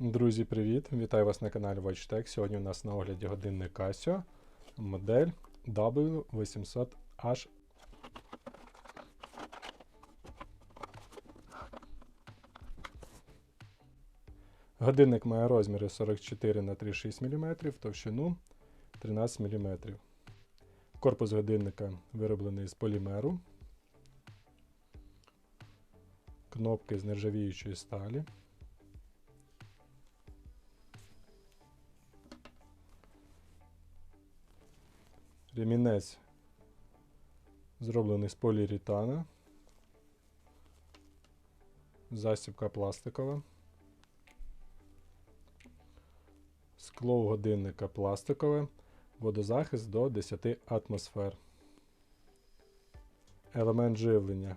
Друзі, привіт! Вітаю вас на каналі WatchTech. Сьогодні у нас на огляді годинник Casio, модель W800H. Годинник має розміри 44 на 36 мм, товщину 13 мм. Корпус годинника вироблений з полімеру. Кнопки з нержавіючої сталі. Ремінець зроблений з поліуретана. Застібка пластикова. Скло у годинника пластикове. Водозахист до 10 атмосфер. Елемент живлення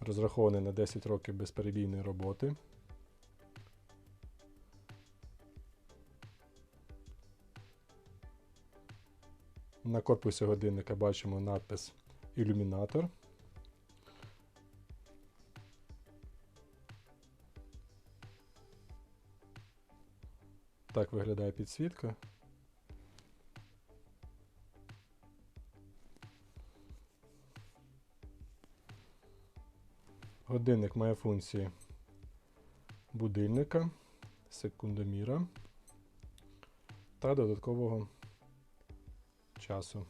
розрахований на 10 років безперебійної роботи. На корпусі годинника бачимо надпис Ілюмінатор. Так виглядає підсвітка. Годинник має функції будильника, секундоміра та додаткового часу.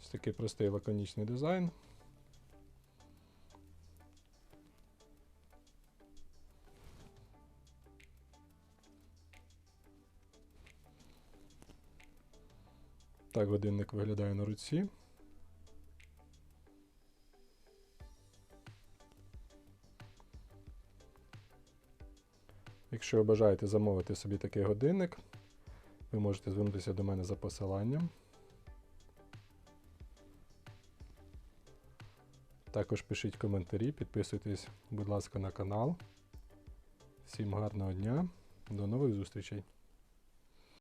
Ось такий простий лаконічний дизайн. Так годинник виглядає на руці. Якщо ви бажаєте замовити собі такий годинник, ви можете звернутися до мене за посиланням. Також пишіть коментарі, підписуйтесь, будь ласка, на канал. Всім гарного дня, до нових зустрічей!